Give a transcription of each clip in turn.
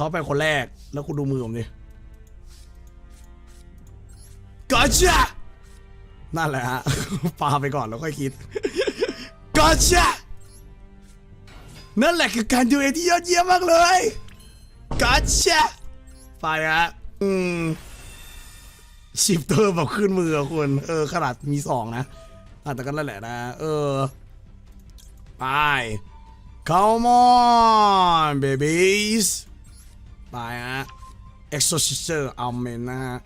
เขาเป็นคนแรก แล้วคุณดูมือผมดิกอชานั่นแหละฮะปาไปก่อนแล้วค่อยคิดกอชานั่นแหละคือการดูเอที่ยอดเยี่ยมมากเลยกอชาไปฮะอืมชิปเตอร์แบบขึ้นมือคุณเออขนาดมีสองนะอะแต่ก็นั่นแหละนะ เออ ไป come on babies ไปฮะ exorciser amen นะฮะ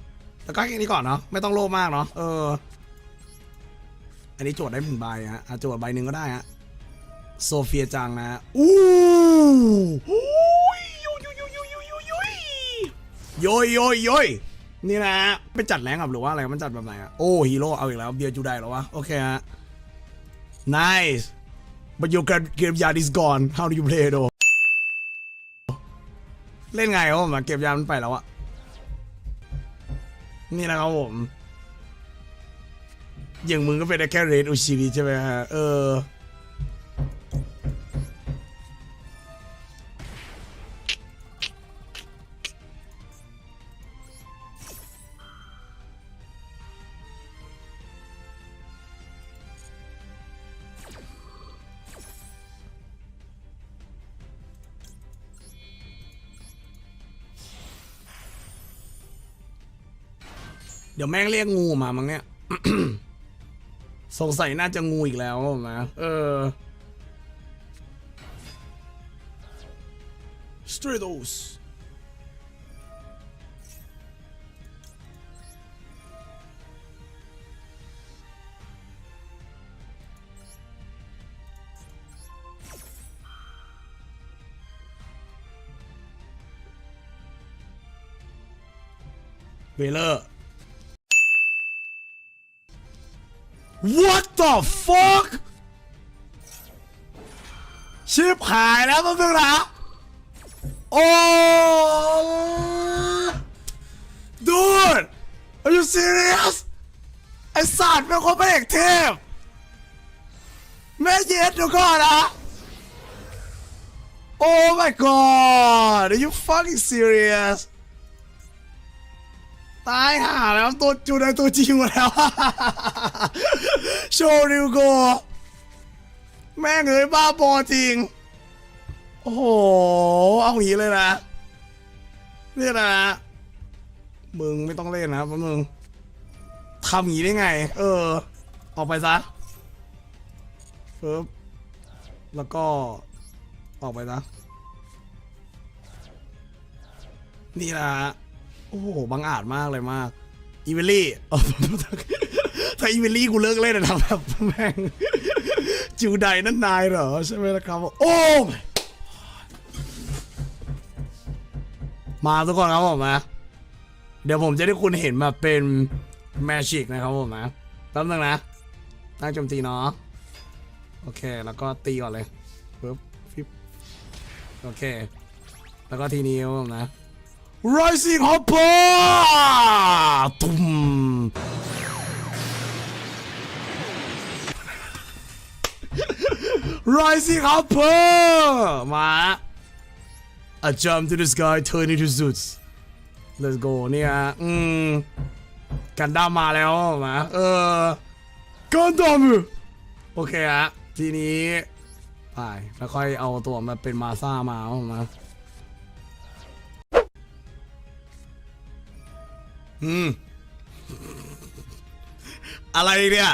แล้วก็แค่นี้ก่อนเนาะ ไม่ต้องโลภมากเนาะ เออ อันนี้โจทย์ได้หนึ่งใบฮะอะโจทย์ใบหนึ่งก็ได้ฮะ โซเฟียจังนะ อู้ยยุยยุยยุยยุยยุยยุยโยยโยยโยยนี่นะฮะไปจัดแรงกับหรือว่าอะไรมันจัดแบบไหนอะโอ้ฮีโร่เอาอีกแล้วเบียร์จูไดเหรอวะ โอเคฮะ nice but your graveyard is gone how do you play though เล่นไงครับผมเก็บยามันไปแล้วอะนี่นะครับผม อย่างมึงก็เป็นได้แค่เรดอุชิริใช่ไหมฮะ เออ เดี๋ยวแม่งเรียกงูมามั้งเนี่ย สงสัยน่าจะงูอีกแล้วนะเออ Stratos เวเลอร์ What the fuck ชิบหายแล้วมึงนะโอ้ Dude Are you serious ไอสัตว์เป็นคนเป็นเอกเทพ แม่เย็ดเดี๋ยวก่อนนะ Oh my god Are you fucking serious ตายห่าแล้วตัวจูในตัวจริงมาแล้ว โชว์ริวโก แม่งเอ้ยบ้าบอจริง โอ้โห เอาอย่างนี้เลยนะเนี่ยนะ มึงไม่ต้องเล่นนะเพราะมึงทำอย่างนี้ได้ไง เออ ออกไปซะปึ๊บแล้วก็ออกไปซะนี่นะฮะ อ้โหบังอาจมากเลยมากอีเวลลี่ถ้าอีเวลลี่กูเลิกเล่นนะแบบแม่งจิวไดนั่นนายเหรอใช่ไหมล่ะครับ โอ้ มาทุกคนครับผมนะเดี๋ยวผมจะได้คุณเห็นแบบเป็นแมจิกนะครับผมนะแป๊บนึงนะ ตั้งโจมตีเนาะโอเค แล้วก็ตีก่อนเลยปึ๊บฟิบโอเค แล้วก็ทีนี้ครับผมนะ Rising Hopper ตุ้ม Rising Hopper มา A jump to the sky turn into Zeus Let's go เนี่ยอืมกันดั้มมาแล้วมาเออกันดั้มโอเคฮะทีนี้ไปแล้วค่อยเอาตัวมาเป็นมาซ่ามาเอามา อืม อะไรเนี่ย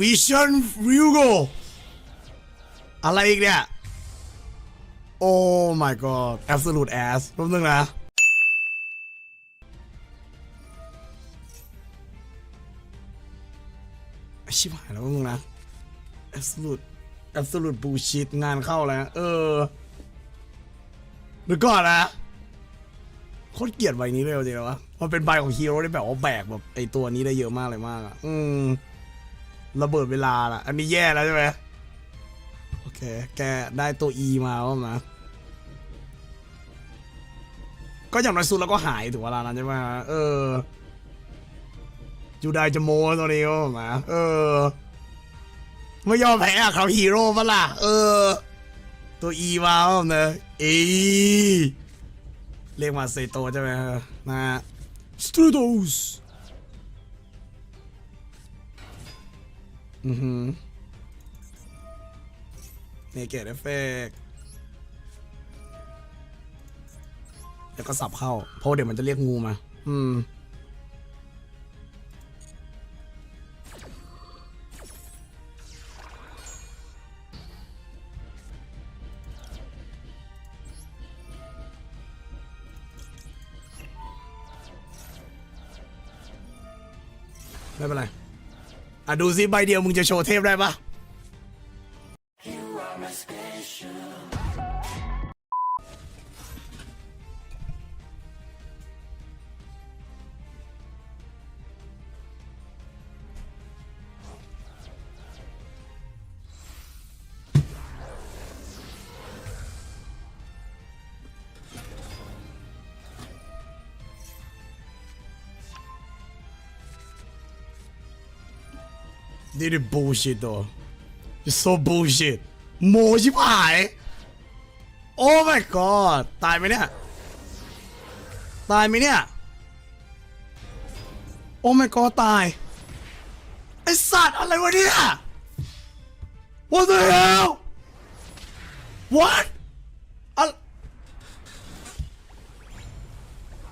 Vision Ryugo อะไรอีกเนี่ย Oh my god absolute ass รวมนึงนะ ชิบหายแล้วมึงนะ absolute absolute bullshit งานเข้าแล้ว เออเดี๋ยวก่อนนะ โคตรเกลียดใบนี้เลยจริงๆวะมันเป็นใบของฮีโร่ได้แบบว่าแบกแบบไอตัวนี้ได้เยอะมากเลยมากอะ อืม ระเบิดเวลาล่ะ อันนี้แย่แล้วใช่ไหมโอเค แกได้ตัว E มาว่ามาก็อย่างน้อยสุดแล้วก็หายถึงเวลานั้นใช่ไหมเออจูไดจะโมตัวนี้ก็มาเออ ไม่ยอมแพ้อะเขาฮีโร่ปะล่ะ เออ ตัว E มาครับผมเอะ E เรียกมาเซโตใช่ไหมฮะนะสตูดิโอสอือหือเนเกตเอฟเฟกแล้วก็สับเข้า เพราะเดี๋ยวมันจะเรียกงูมา อืม ไม่เป็นไร อะดูซิใบเดียวมึงจะโชว์เทพได้ปะ นี่ดิ bullshit ตัว You're so bullshit โมชิบหาย โอ้ my god ตายไหมเนี่ย ตายไหมเนี่ย โอ้ my god ตาย ไอสัตว์อะไรวะเนี่ย What the hell What